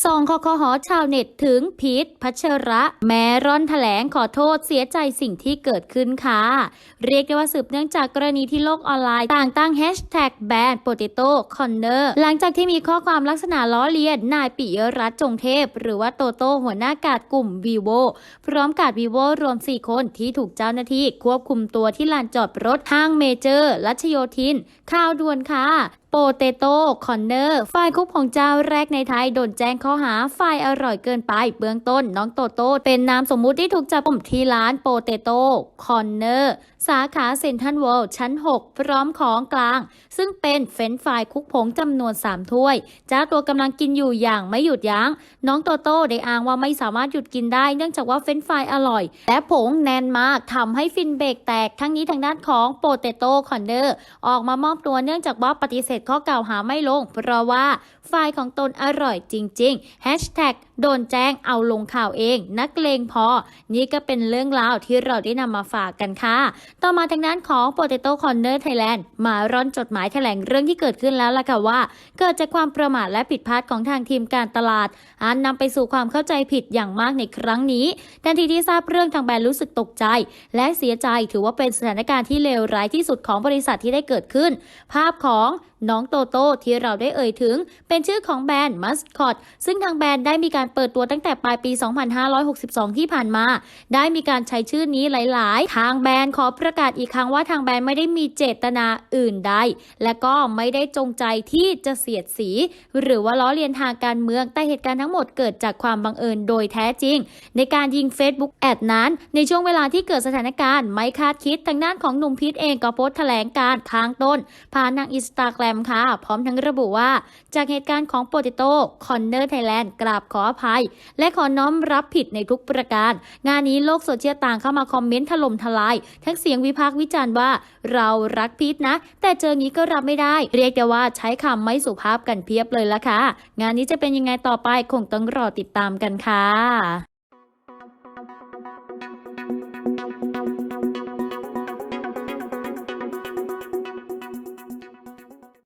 ซองคอคอหอชาวเน็ตถึงพีทพัชระ แม้ร่อนแถลงขอโทษเสียใจสิ่งที่เกิดขึ้นค่ะ เรียกได้ว่าสืบเนื่องจากกรณีที่โลกออนไลน์ต่างตั้งแฮชแท็กแบนโปเตโต้คอนเนอร์หลังจากที่มีข้อความลักษณะล้อเลียนนายปิยรัตน์จงเทพ หรือว่าโตโต้หัวหน้ากาดกลุ่มวีโวพร้อมกาดวีโวรวม 4 คนที่ถูกเจ้าหน้าที่ควบคุมตัวที่ลานจอดรถห้างเมเจอร์รัชโยธินข่าวด่วนค่ะ โปเตโต้คอนเนอร์ ฝ่ายคุกของเจ้าแรกในไทยโดนแจ้งข้อหาฝ่ายอร่อยเกินไปเบื้องต้น น้องโตโต้เป็นนามสมมุติที่ถูกจับกุมที่ร้านโปเตโต้คอนเนอร์สาขาเซ็นทรัลเวิลด์ชั้น 6 พร้อมของกลาง ซึ่งเป็นเฟนฟรายคุกผงจำนวน 3 ถ้วยเจ้าตัวกำลังกินอยู่อย่างไม่หยุดยัง้ง น้องโตโต้ได้อ้างว่าไม่สามารถหยุดกินได้ เนื่องจากว่าเฟนฟรายอร่อย และผงแน่นมากทำให้ฟินเบรกแตกทั้งนี้ทางด้านของโปเตโต้คอนเนอร์ออกมามอบตัวเนื่องจากว่าปฏิเสธข้อกล่าวหาไม่ลง เพราะว่าฝ่ายของตนอร่อยจริงๆแฮชแท็กโดนแจ้งเอาลงข่าวเอง นักเลงพอ นี่ก็เป็นเรื่องราวที่เราได้นำมาฝากกันค่ะ ต่อมาทางด้านของ Potato Corner Thailand มาร่อนจดหมายแถลงเรื่องที่เกิดขึ้นแล้วล่ะค่ะว่า เกิดจากความประมาทและผิดพลาดของทางทีมการตลาด อันนำไปสู่ความเข้าใจผิดอย่างมากในครั้งนี้ทันทีที่ทราบเรื่องทางแบรนด์รู้สึกตกใจ และเสียใจถือว่าเป็นสถานการณ์ที่เลวร้ายที่สุดของบริษัทที่ได้เกิดขึ้น ภาพของ น้องโตโต้ที่เราได้เอ่ยถึง เป็นชื่อของแบรนด์มัสคอตซึ่งทางแบรนด์ได้มีการเปิดตัวตั้งแต่ปลายปี 2562 ที่ผ่านมา ได้มีการใช้ชื่อนี้หลาย ๆ ทางแบรนด์ขอประกาศอีกครั้งว่าทางแบรนด์ไม่ได้มีเจตนาอื่นใด และก็ไม่ได้จงใจที่จะเสียดสี หรือว่าล้อเลียนทางการเมืองแต่เหตุการณ์ทั้งหมดเกิดจากความบังเอิญโดยแท้จริง ในการยิง Facebook แอดนั้น ในช่วงเวลาที่เกิดสถานการณ์ไม่คาดคิดทางด้านของหนุ่มพีทเองก็โพสต์แถลงการค้างต้นผ่านทางอินสตาแกรมค่ะ พร้อมทั้งระบุว่า จากเหตุการณ์ของโปเตโต้คอนเนอร์ไทยแลนด์กราบขออภัย และขอน้อมรับผิดในทุกประการ งานนี้โลกโซเชียลต่างเข้ามาคอมเมนต์ถล่มทลาย ทั้งเสียงวิพากษ์วิจารณ์ว่า เรารักพีทนะ แต่เจองี้ก็รับไม่ได้ เรียกได้ว่าใช้คำไม่สุภาพกันเพียบเลยละค่ะ งานนี้จะเป็นยังไงต่อไปคงต้องรอติดตามกันค่ะ